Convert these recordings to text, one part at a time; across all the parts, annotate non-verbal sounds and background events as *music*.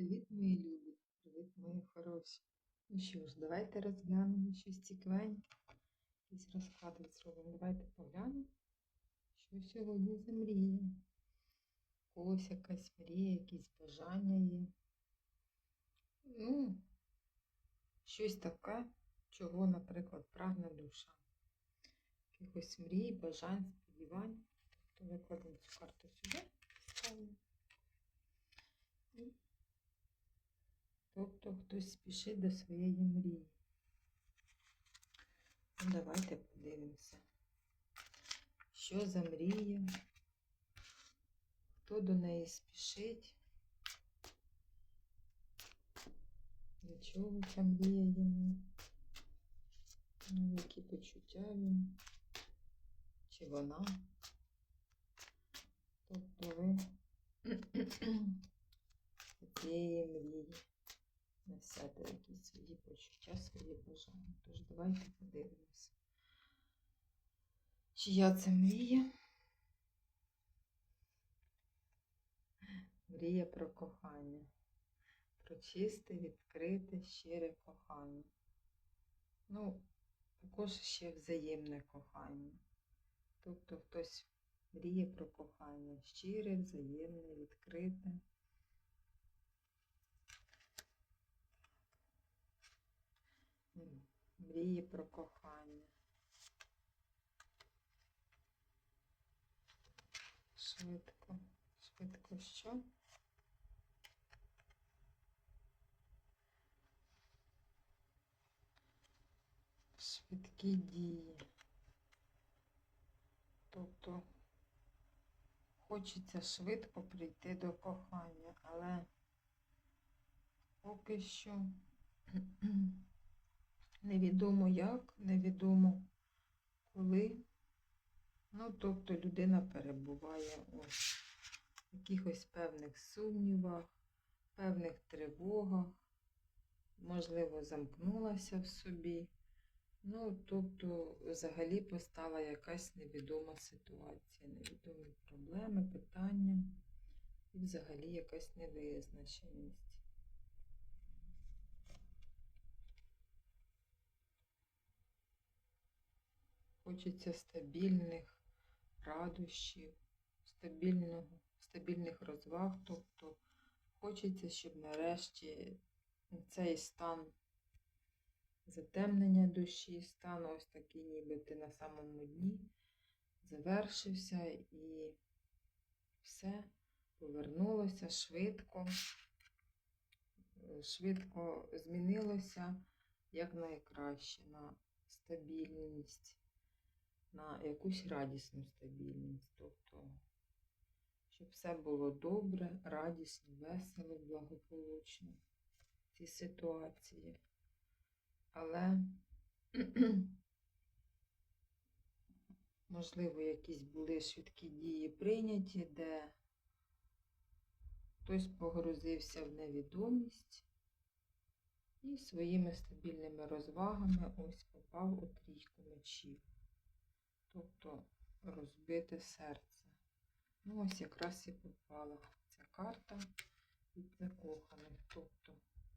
Привіт, мої любі, привіт, мої хороші. Ну що ж, давайте розглянемо щось цікавеньке. Якийсь розкладик зробимо. Давайте поглянемо, що сьогодні за мрія. Когось якась мрія, якісь бажання є. Ну, щось таке, чого, наприклад, прагне душа. Якихось мрій, бажань, сподівань. Тобто викладемо цю карту сюди, ставимо. Тобто хтось спішить до своєї мрії. Ну, давайте подивимося, що за мрія, хто до неї спішить, для чого ця мрія йому, які почуття він, чи вона. Тобто ви *clears throat* цієї мрії несете якісь свої почуття, свої бажання. Тож давайте подивимося. Чия це мрія? Мрія про кохання. Про чисте, відкрите, щире кохання. Ну, також ще взаємне кохання. Тобто хтось мріє про кохання. Щире, взаємне, відкрите. Мрії про кохання. Швидко, швидко що? Швидкі дії. Тобто хочеться швидко прийти до кохання, але поки що невідомо як, невідомо коли. Ну, тобто людина перебуває у якихось певних сумнівах, певних тривогах, можливо, замкнулася в собі. Ну, тобто, взагалі постала якась невідома ситуація, невідомі проблеми, питання і взагалі якась невизначеність. Хочеться стабільних радощів, стабільного, стабільних розваг, тобто хочеться, щоб нарешті цей стан затемнення душі, стан ось такий, ніби ти на самому дні, завершився і все повернулося швидко, швидко змінилося як найкраще на стабільність на якусь радісну стабільність. Тобто, щоб все було добре, радісно, весело, благополучно в цій ситуації. Але, *clears throat* можливо, якісь були швидкі дії прийняті, де хтось погрузився в невідомість. І своїми стабільними розвагами ось попав у трійку мечів тобто розбите серце. Ну, ось якраз і попала ця карта від закоханих. Тобто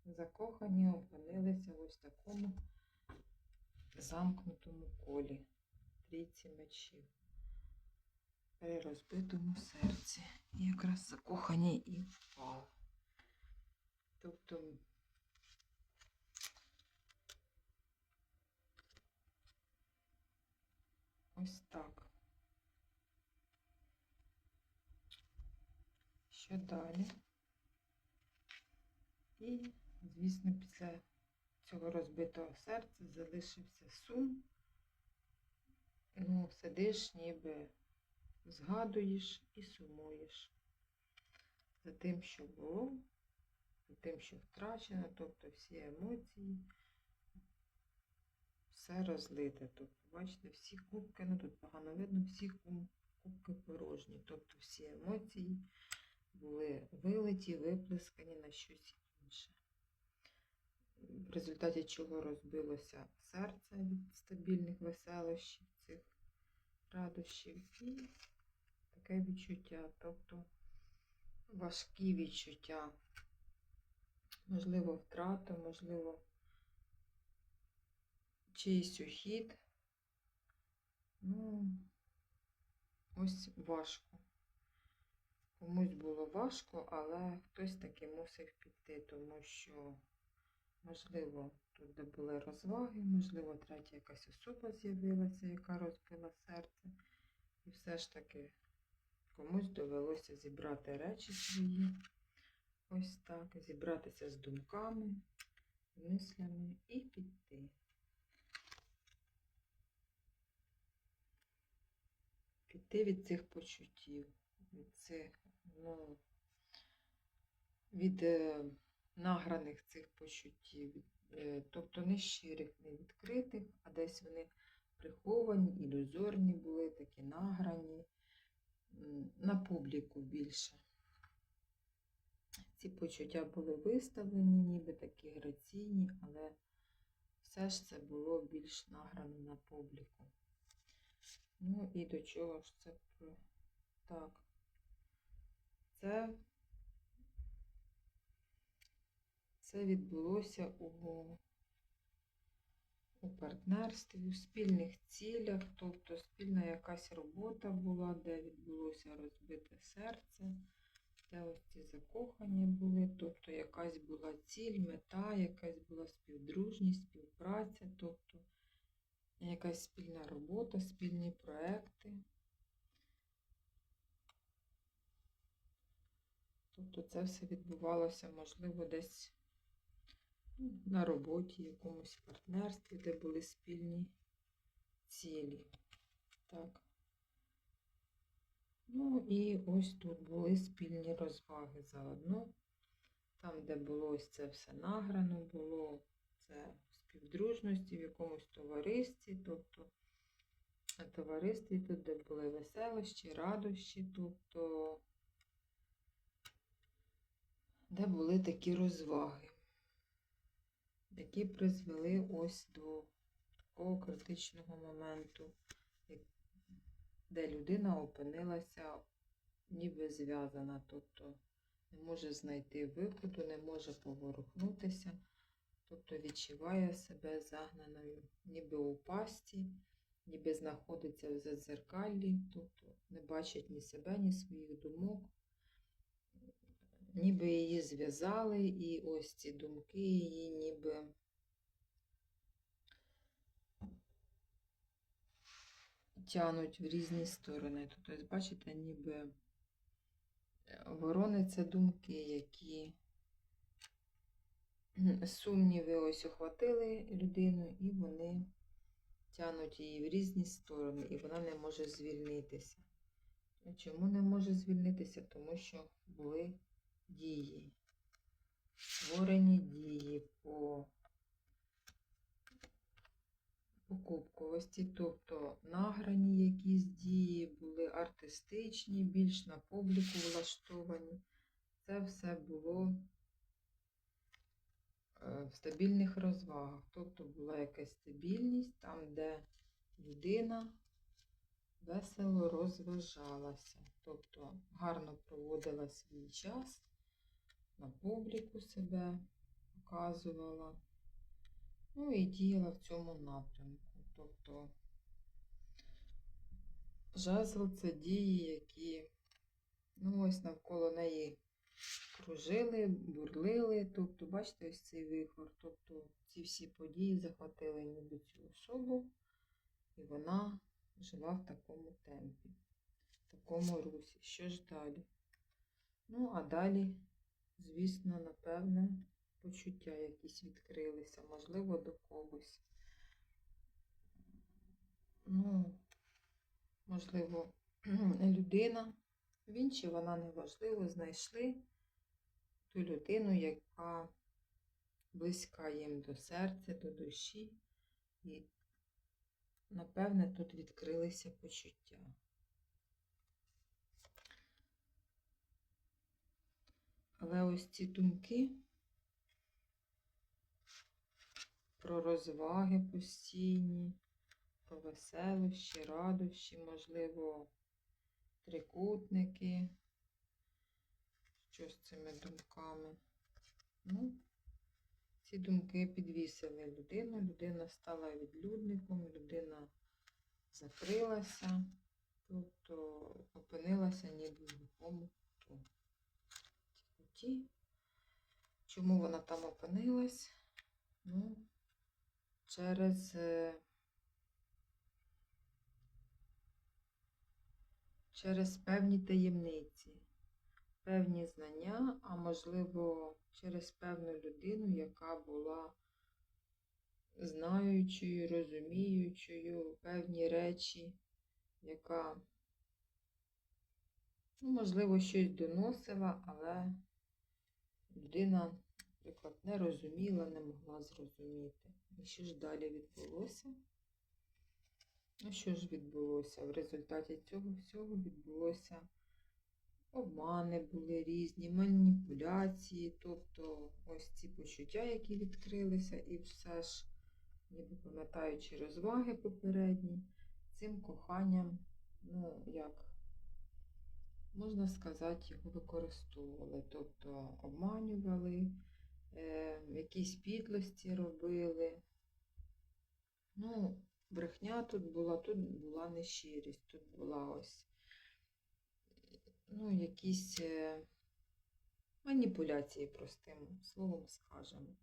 закохані опинилися в ось такому замкнутому колі трійці мечів. При розбитому серці. І якраз закохані і впали. Тобто Ось так. Що далі? І, звісно, після цього розбитого серця залишився сум. Ну, сидиш, ніби згадуєш і сумуєш за тим, що було, за тим, що втрачено, тобто всі емоції все розлите. Тобто, бачите, всі кубки, ну тут погано видно, всі кубки порожні. Тобто всі емоції були вилиті, виплескані на щось інше. В результаті чого розбилося серце від стабільних веселощів, цих радощів. І таке відчуття, тобто важкі відчуття можливо, втрата, можливо, чийсь ухід. Ну, ось важко. Комусь було важко, але хтось таки мусив піти, тому що, можливо, тут де були розваги, можливо, третя якась особа з'явилася, яка розбила серце. І все ж таки комусь довелося зібрати речі свої. Ось так, зібратися з думками, мислями і піти. Піти від цих почуттів, від цих, ну, від е, награних цих почуттів, е, тобто не щирих, не відкритих, а десь вони приховані, ілюзорні були, такі награні, на публіку більше. Ці почуття були виставлені, ніби такі граційні, але все ж це було більш награно на публіку. Ну і до чого ж це. Так. Це, це відбулося у, у партнерстві, у спільних цілях, тобто спільна якась робота була, де відбулося розбите серце, де ось ці закохані були, тобто якась була ціль, мета, якась була співдружність, співпраця, тобто якась спільна робота, спільні проекти. Тобто це все відбувалося, можливо, десь ну, на роботі, якомусь партнерстві, де були спільні цілі. Так. Ну і ось тут були спільні розваги заодно. Там, де було ось це все награно, було це співдружності, в якомусь товаристві, тобто товаристві тут, де були веселощі, радощі, тобто де були такі розваги, які призвели ось до такого критичного моменту, де людина опинилася ніби зв'язана, тобто не може знайти виходу, не може поворухнутися, тобто відчуває себе загнаною ніби у пасті, ніби знаходиться в задзеркаллі, тобто не бачить ні себе, ні своїх думок. Ніби її зв'язали, і ось ці думки її ніби тянуть в різні сторони. Тобто, бачите, ніби е, ворони це думки, які сумніви ось охватили людину, і вони тянуть її в різні сторони, і вона не може звільнитися. Чому не може звільнитися? Тому що були дії, створені дії по покупковості, тобто награні якісь дії, були артистичні, більш на публіку влаштовані. Це все було в стабільних розвагах. Тобто була якась стабільність там, де людина весело розважалася, тобто гарно проводила свій час, на публіку себе показувала, ну і діяла в цьому напрямку. Тобто жезл це дії, які ну, ось навколо неї кружили, бурлили. Тобто, бачите, ось цей вихор. Тобто ці всі події захватили ніби цю особу, і вона жила в такому темпі, в такому русі. Що ж далі? Ну, а далі, звісно, напевне, почуття якісь відкрилися, можливо, до когось. Ну, можливо, *clears throat* людина, він чи вона неважливо, знайшли ту людину, яка близька їм до серця, до душі. І напевне, тут відкрилися почуття. Але ось ці думки про розваги постійні, про веселощі, радощі, можливо, трикутники. Що з цими думками? Ну, ці думки підвісили людину, людина стала відлюдником, людина закрилася, тобто опинилася ніби в глухому куті. Чому вона там опинилась? Ну, через е, через певні таємниці, певні знання, а можливо, через певну людину, яка була знаючою, розуміючою певні речі, яка, ну, можливо, щось доносила, але людина, наприклад, не розуміла, не могла зрозуміти. І що ж далі відбулося? Ну, що ж відбулося? В результаті цього всього відбулося обмани були різні, маніпуляції, тобто ось ці почуття, які відкрилися, і все ж, ніби пам'ятаючи розваги попередні, цим коханням, ну, як можна сказати, його використовували, тобто обманювали, е, якісь підлості робили. Ну, брехня тут була, тут була нещирість, тут була ось, ну, якісь е, маніпуляції, простим словом скажемо.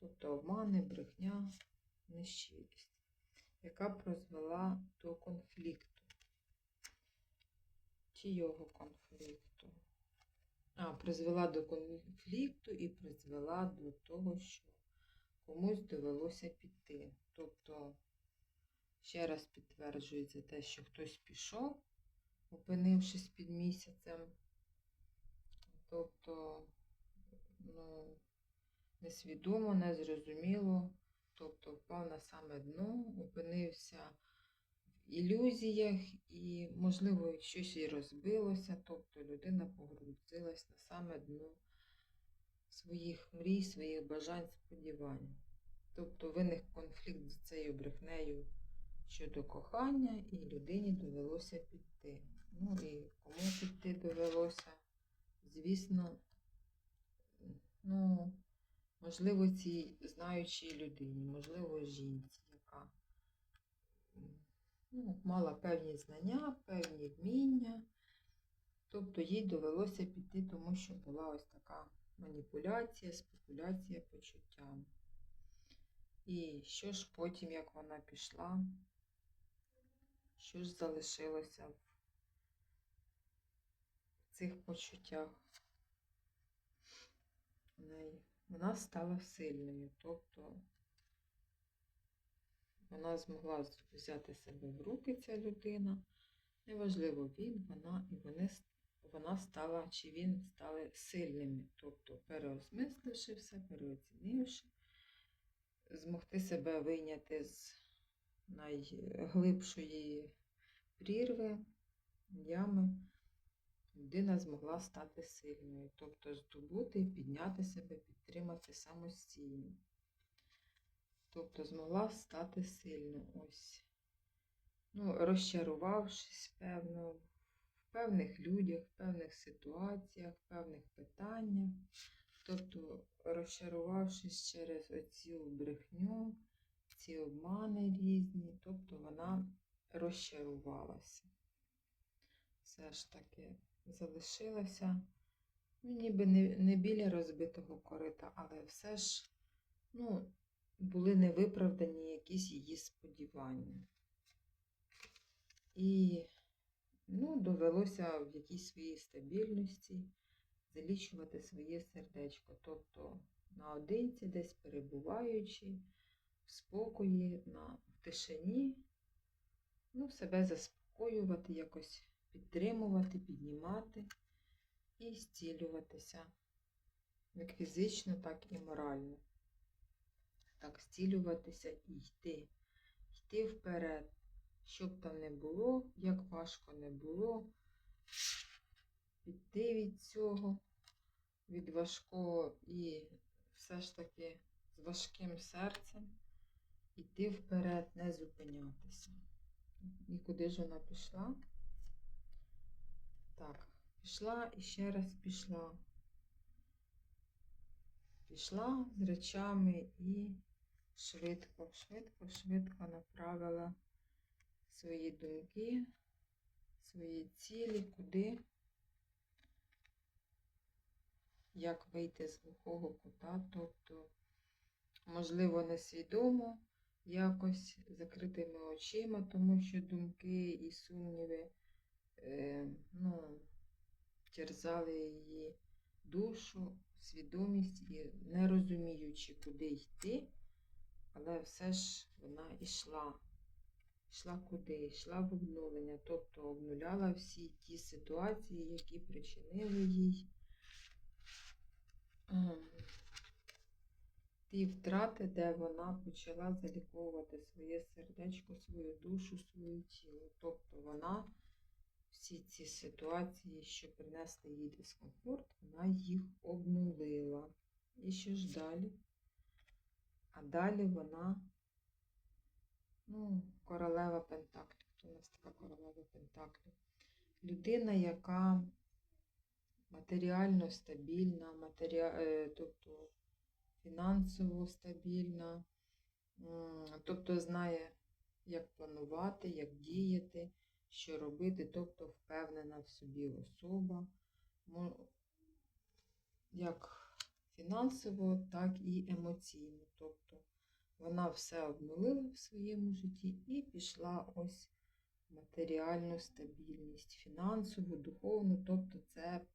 Тобто обмани, брехня, нещирість, яка призвела до конфлікту. Чийого конфлікту? А, призвела до конфлікту і призвела до того, що комусь довелося піти. Тобто, ще раз підтверджується те, що хтось пішов, опинившись під місяцем. Тобто, ну, несвідомо, незрозуміло, тобто впав на саме дно, опинився в ілюзіях і, можливо, щось і розбилося, тобто людина погрузилась на саме дно своїх мрій, своїх бажань, сподівань. Тобто виник конфлікт з цією брехнею щодо кохання, і людині довелося піти. Ну і кому піти довелося, звісно, ну, можливо, цій знаючій людині, можливо, жінці, яка ну, мала певні знання, певні вміння. Тобто їй довелося піти, тому що була ось така маніпуляція, спекуляція почуттями. І що ж потім, як вона пішла, що ж залишилося в цих почуттях в неї? Вона стала сильною, тобто вона змогла взяти себе в руки, ця людина. Неважливо, він, вона і вони, вона стала, чи він стали сильними, тобто переосмисливши все, переоцінивши, змогти себе вийняти з найглибшої прірви, ями, людина змогла стати сильною, тобто здобути, підняти себе, підтримати самостійно. Тобто змогла стати сильно ось. Ну, розчарувавшись, певно, в певних людях, в певних ситуаціях, в певних питаннях. Тобто, розчарувавшись через оцю брехню, ці обмани різні, тобто вона розчарувалася. Все ж таки залишилася, ну, ніби не, не біля розбитого корита, але все ж, ну, були невиправдані якісь її сподівання. І ну, довелося в якійсь своїй стабільності залічувати своє сердечко. Тобто наодинці, десь перебуваючи, в спокої, на, в тишині, ну, себе заспокоювати, якось підтримувати, піднімати і зцілюватися як фізично, так і морально так зцілюватися і йти, йти вперед. Щоб там не було, як важко не було, піти від цього, від важкого і все ж таки з важким серцем йти вперед, не зупинятися. І куди ж вона пішла? Так, пішла і ще раз пішла. пішла з речами і швидко, швидко, швидко направила свої думки, свої цілі, куди, як вийти з глухого кута, тобто, можливо, несвідомо, якось закритими очима, тому що думки і сумніви ну, терзали її душу, свідомість і не розуміючи, куди йти, але все ж вона йшла. Йшла куди? Йшла в обнулення, тобто обнуляла всі ті ситуації, які причинили їй ем, ті втрати, де вона почала заліковувати своє сердечко, свою душу, своє тіло. Тобто вона всі ці ситуації, що принесли їй дискомфорт, вона їх обнулила. І що ж далі? А далі вона, ну, королева Пентаклів. Хто у нас така королева Пентаклів? Людина, яка матеріально стабільна, матеріа... е, тобто фінансово стабільна, тобто знає, як планувати, як діяти, що робити, тобто впевнена в собі особа, як фінансово, так і емоційно. Тобто вона все обнулила в своєму житті і пішла ось матеріальну стабільність, фінансову, духовну, тобто це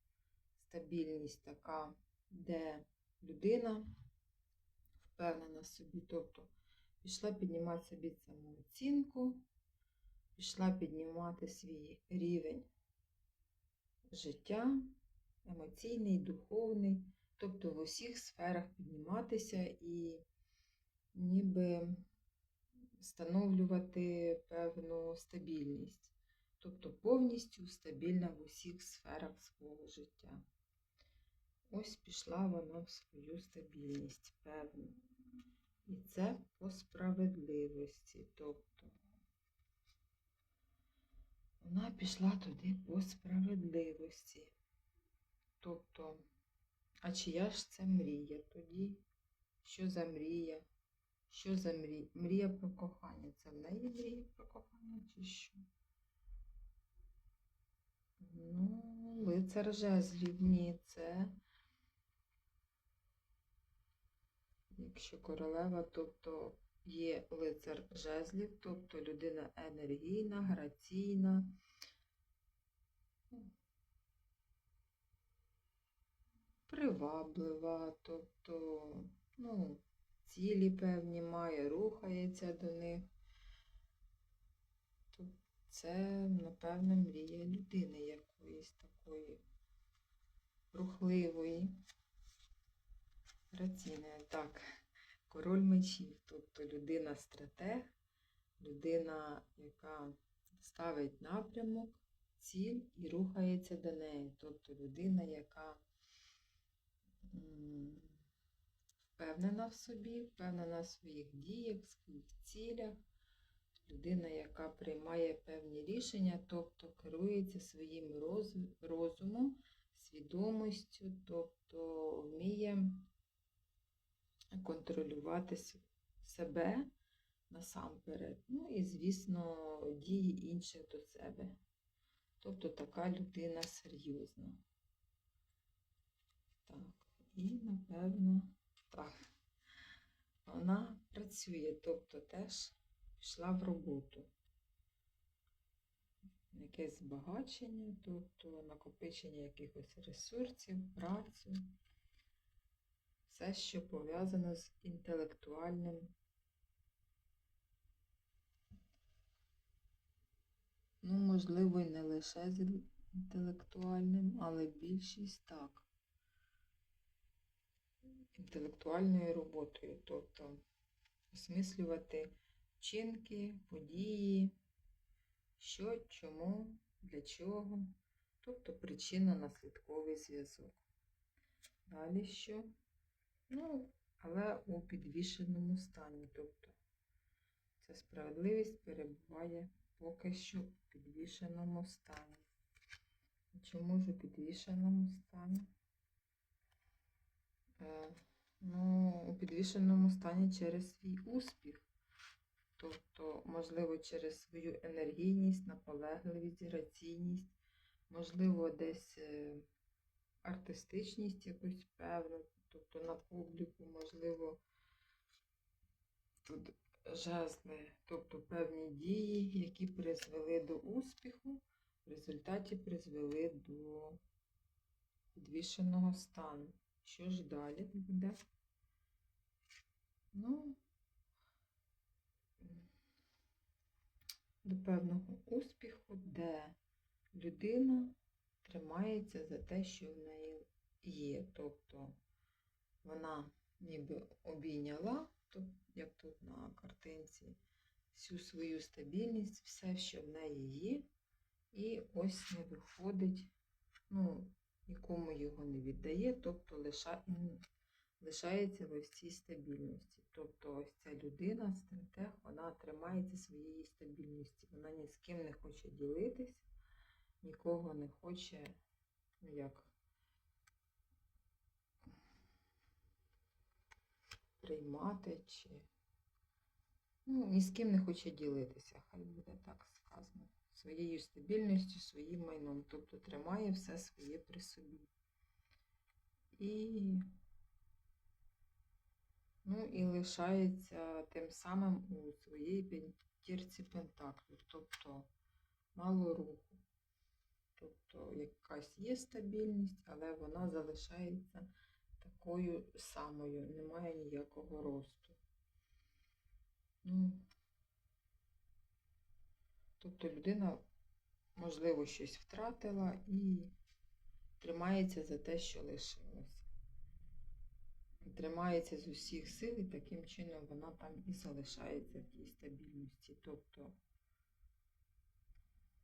стабільність така, де людина впевнена в собі, тобто пішла піднімати собі самооцінку, пішла піднімати свій рівень життя, емоційний, духовний, тобто в усіх сферах підніматися і ніби встановлювати певну стабільність, тобто повністю стабільна в усіх сферах свого життя. Ось пішла вона в свою стабільність, певну. І це по справедливості. Тобто вона пішла туди по справедливості. Тобто, а чия ж це мрія тоді? Що за мрія? Що за мрія? Мрія про кохання. Це в неї мрія про кохання чи що? Ну, лицар жезлів, ні, це. Якщо королева, тобто є лицар жезлів, тобто людина енергійна, граційна. Приваблива, тобто, ну, цілі певні має, рухається до них. Тобто це, напевно, мрія людини якоїсь такої рухливої. Граційне, так, король мечів, тобто людина-стратег, людина, яка ставить напрямок, ціль і рухається до неї. Тобто людина, яка впевнена в собі, впевнена в своїх діях, в своїх цілях, людина, яка приймає певні рішення, тобто керується своїм розумом, свідомістю, тобто вміє контролювати себе насамперед. Ну і, звісно, дії інших до себе. Тобто така людина серйозна. Так, і, напевно, так. Вона працює, тобто теж пішла в роботу. Якесь збагачення, тобто накопичення якихось ресурсів, працю все, що пов'язано з інтелектуальним. Ну, можливо, і не лише з інтелектуальним, але більшість так. Інтелектуальною роботою, тобто осмислювати вчинки, події, що, чому, для чого, тобто причинно-наслідковий зв'язок. Далі що? Ну, але у підвішеному стані. Тобто ця справедливість перебуває поки що у підвішеному стані. Чому ж у підвішеному стані? Е, Ну, у підвішеному стані через свій успіх. Тобто, можливо, через свою енергійність, наполегливість, граційність, можливо, десь е, артистичність якусь певну, тобто на публіку, можливо, тут жезли, тобто певні дії, які призвели до успіху, в результаті призвели до підвішеного стану. Що ж далі буде? Ну, до певного успіху, де людина тримається за те, що в неї є. Тобто вона ніби обійняла, як тут на картинці, всю свою стабільність, все, що в неї є, і ось не виходить, ну, нікому його не віддає, тобто лиша, лишається в ось цій стабільності. Тобто ось ця людина, стратег, вона тримається своєї стабільності. Вона ні з ким не хоче ділитись, нікого не хоче, ну як, приймати чи ну, ні з ким не хоче ділитися, хай буде так сказано. Своєю стабільністю, своїм майном. Тобто тримає все своє при собі. І, ну, і лишається тим самим у своїй п'ятірці пентаклів, тобто мало руху. Тобто якась є стабільність, але вона залишається такою самою, немає ніякого росту. Ну, тобто людина, можливо, щось втратила і тримається за те, що лишилося. Тримається з усіх сил, і таким чином вона там і залишається в тій стабільності. Тобто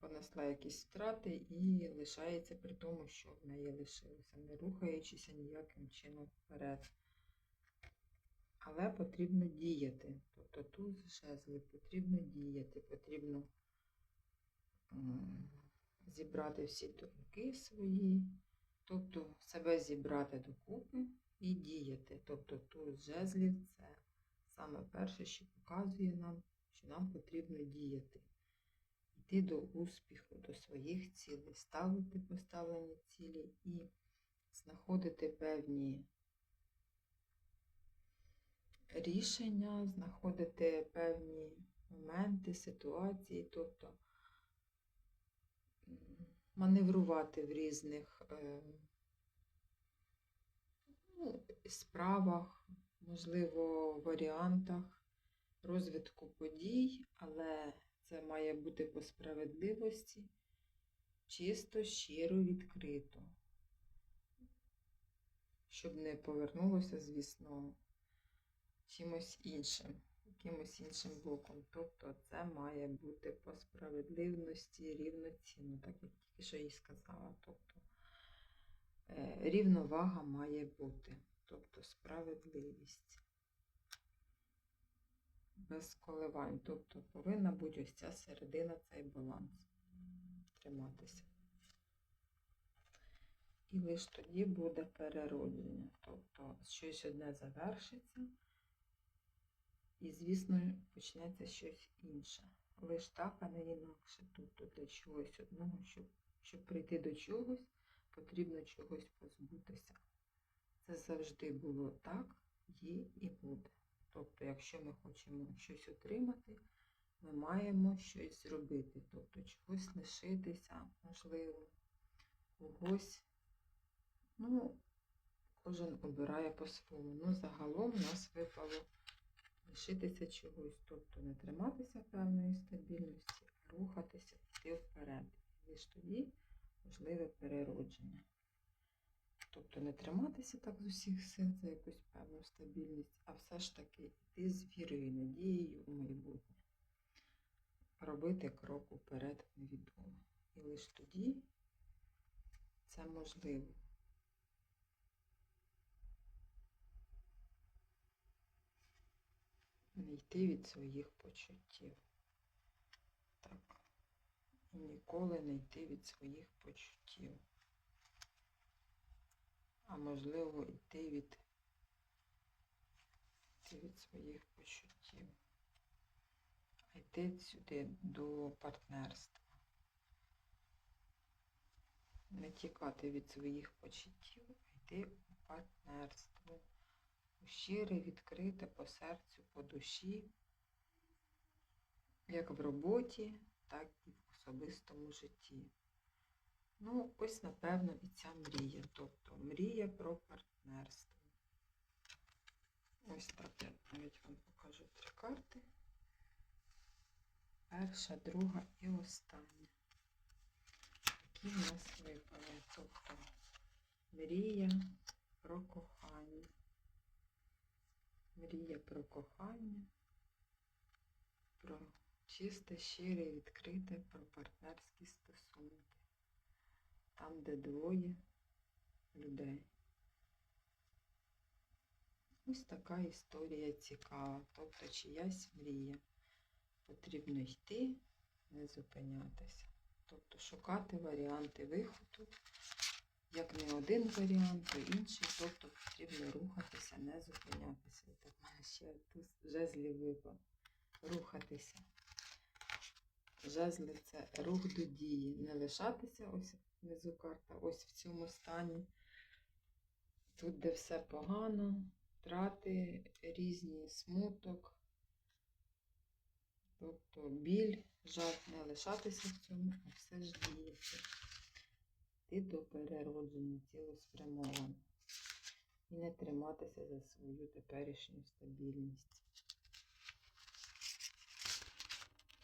понесла якісь втрати і лишається при тому, що в неї лишилося, не рухаючися ніяким чином вперед. Але потрібно діяти. Тобто туз жезли, потрібно діяти, потрібно зібрати всі думки свої, тобто себе зібрати докупи і діяти. Тобто туз жезлів це саме перше, що показує нам, що нам потрібно діяти. Йти до успіху, до своїх цілей, ставити поставлені цілі і знаходити певні рішення, знаходити певні моменти, ситуації, тобто маневрувати в різних е, ну, справах, можливо, варіантах розвитку подій, але це має бути по справедливості, чисто, щиро, відкрито. Щоб не повернулося, звісно, чимось іншим, якимось іншим боком. Тобто це має бути по справедливості рівноцінно, так як тільки що і сказала. Тобто е, рівновага має бути, тобто справедливість. Без коливань. Тобто повинна бути ось ця середина, цей баланс триматися. І лише тоді буде переродження. Тобто щось одне завершиться, і, звісно, почнеться щось інше. Лиш так, а не інакше. Тобто для чогось одного, щоб, щоб прийти до чогось, потрібно чогось позбутися. Це завжди було так, є і буде. Тобто, якщо ми хочемо щось отримати, ми маємо щось зробити. Тобто чогось лишитися, можливо, когось. Ну, кожен обирає по-своєму. Ну, загалом у нас випало лишитися чогось. Тобто не триматися певної стабільності, а рухатися, йти вперед. Лише тоді можливе переродження. Тобто не триматися так з усіх сил за якусь певну стабільність, а все ж таки йти з вірою і надією у майбутнє. Робити крок уперед в. І лише тоді це можливо. Не йти від своїх почуттів. Так. І ніколи не йти від своїх почуттів а можливо йти від йти від своїх почуттів. А йти сюди до партнерства. Не тікати від своїх почуттів, а йти у партнерство. У щире, відкрите по серцю, по душі, як в роботі, так і в особистому житті. Ну, ось, напевно, і ця мрія. Тобто мрія про партнерство. Ось так я навіть вам покажу три карти. Перша, друга і остання. Які в нас випали. Тобто мрія про кохання. Мрія про кохання, про чисте, щире, відкрите, про партнерські стосунки. Там, де двоє людей. Ось така історія цікава, тобто чиясь мрія. Потрібно йти, не зупинятися. Тобто шукати варіанти виходу. Як не один варіант, то інший. Тобто потрібно рухатися, не зупинятися. Так ще тут жезлів випав. Рухатися. Жезли це рух до дії. Не лишатися, ось внизу карта, ось в цьому стані. Тут, де все погано, втрати різні, смуток. Тобто біль, жаль, не лишатися в цьому, а все ж діяти. Ти до переродження цілеспрямовано. І не триматися за свою теперішню стабільність.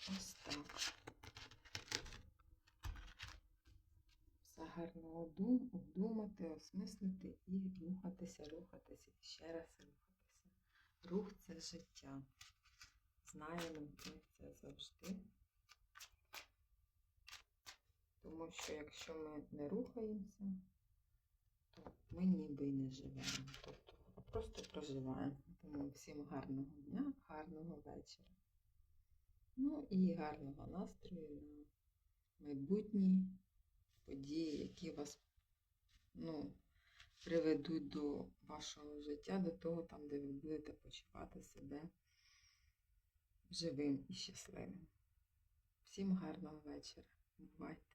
Ось так. Все гарно обдумати, осмислити і рухатися, рухатися, і ще раз рухатися. Рух це життя. Знаємо ми це завжди. Тому що якщо ми не рухаємося, то ми ніби й не живемо. Тобто просто проживаємо. Тому всім гарного дня, гарного вечора. Ну і гарного настрою на майбутні події, які вас ну, приведуть до вашого життя, до того, там, де ви будете почувати себе живим і щасливим. Всім гарного вечора. Бувайте!